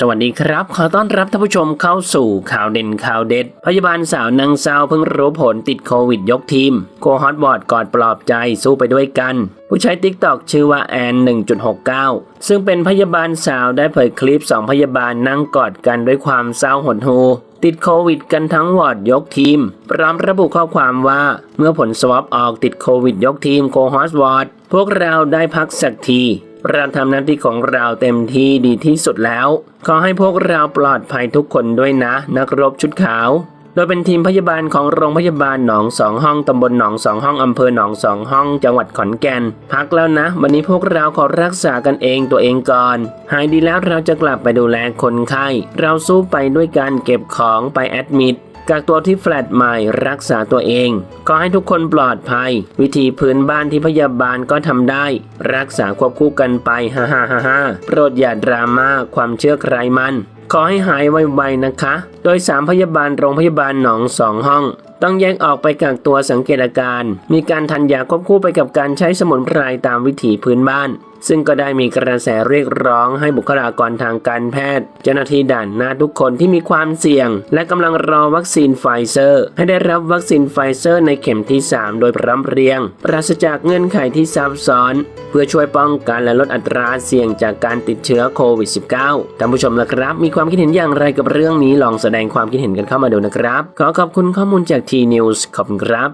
สวัสดีครับ ขอต้อนรับท่านผู้ชมเข้าสู่ข่าวเด่นข่าวเด็ด พยาบาลสาวนางซาวเพิ่งรู้ผลติดโควิดยกทีม โกฮอตบอร์ดกอดปลอบใจสู้ไปด้วยกัน ผู้ใช้ติ๊กตอกชื่อว่าแอน 1.69 ซึ่งเป็นพยาบาลสาวได้เผยคลิป 2 พยาบาลนั่งกอดกันด้วยความเศร้าหดหู่ติดโควิดกันทั้งวอร์ดยกทีม พร้อมระบุข้อความว่า เมื่อผลสวอปออกติดโควิดยกทีมโกฮอตวอร์ดพวกเราได้พักสักที เราทำหน้าที่ของเราเต็มที่ดีที่สุดแล้ว ขอให้พวกเราปลอดภัยทุกคนด้วยนะ นักรบชุดขาว โดยเป็นทีมพยาบาลของโรงพยาบาลหนองสองห้องตำบลหนองสองห้องอำเภอหนองสองห้องจังหวัดขอนแก่น พักแล้วนะ วันนี้พวกเราขอรักษากันเองตัวเองก่อน หายดีแล้วเราจะกลับไปดูแลคนไข้ เราสู้ไปด้วยการเก็บของไปแอดมิด กักตัวที่แฟลตใหม่รักษาตัวเอง ก็ให้ทุกคนปลอดภัย วิธีพื้นบ้านที่พยาบาลก็ทำได้ รักษาควบคู่กันไปฮ่าฮ่าฮ่าฮ่าโปรดอย่าดราม่าความเชื่อใครมัน ขอให้หายไวๆนะคะ โดยสามพยาบาลโรงพยาบาลหนองสองห้อง ต้องแยกออกไปกักตัวสังเกตอาการ มีการทันยาควบคู่ไปกับการใช้สมุนไพรตามวิถีพื้นบ้าน ซึ่งก็ได้มีกระแสเรียกร้องให้บุคลากรทางการแพทย์ เจ้าหน้าที่ด่านหน้าทุกคนที่มีความเสี่ยง และกำลังรอวัคซีนไฟเซอร์ ให้ได้รับวัคซีนไฟเซอร์ในเข็มที่ 3 โดยพร้อมเพรียง ปราศจากเงื่อนไขที่ซับซ้อน เพื่อช่วยป้องกันและลดอัตราเสี่ยงจากการติดเชื้อโควิด -19 ท่านผู้ชมละครับ มีความคิดเห็นอย่างไรกับเรื่องนี้ลองแสดงความคิดเห็นกันเข้ามาดูนะครับ ขอขอบคุณข้อมูลจากทีนิวส์ขอบคุณครับ